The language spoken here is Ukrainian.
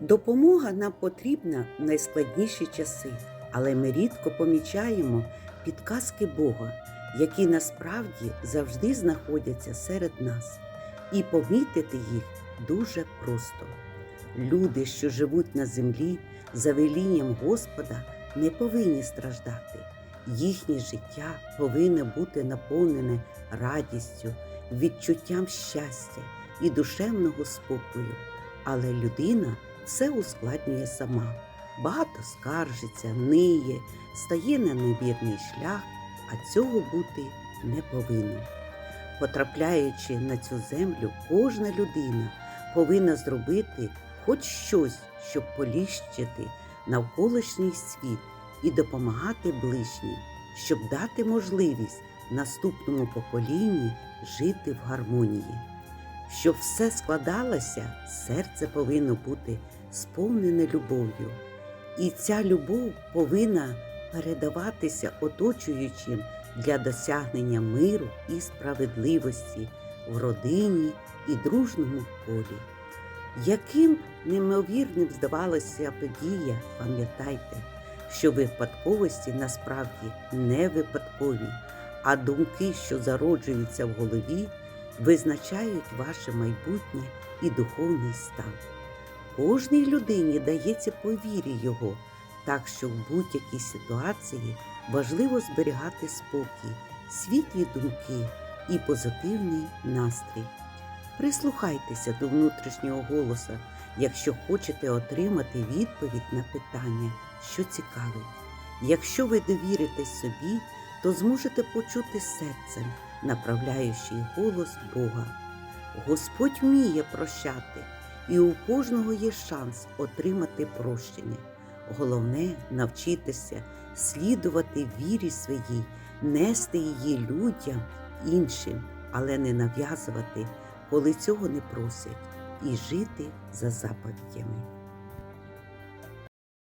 Допомога нам потрібна в найскладніші часи, але ми рідко помічаємо підказки Бога, які насправді завжди знаходяться серед нас, і помітити їх дуже просто. Люди, що живуть на землі за велінням Господа, не повинні страждати. Їхнє життя повинно бути наповнене радістю, відчуттям щастя і душевного спокою. Але людина все ускладнює сама. Багато скаржиться, ниє, стає на невірний шлях, а цього бути не повинно. Потрапляючи на цю землю, кожна людина повинна зробити хоч щось, щоб поліщити навколишній світ і допомагати ближнім, щоб дати можливість наступному поколінні жити в гармонії. Щоб все складалося, серце повинно бути сповнене любов'ю. І ця любов повинна передаватися оточуючим для досягнення миру і справедливості в родині і дружному колі. Яким неймовірним здавалася подія, пам'ятайте, що випадковості насправді не випадкові, а думки, що зароджуються в голові, визначають ваше майбутнє і духовний стан. Кожній людині дається по вірі його, так що в будь-якій ситуації важливо зберігати спокій, світлі думки і позитивний настрій. Прислухайтеся до внутрішнього голоса, якщо хочете отримати відповідь на питання, що цікавить. Якщо ви довіритесь собі, то зможете почути серцем, направляючий голос Бога. Господь вміє прощати, і у кожного є шанс отримати прощення. Головне навчитися слідувати вірі своїй, нести її людям іншим, але не нав'язувати, коли цього не просять, і жити за заповідями.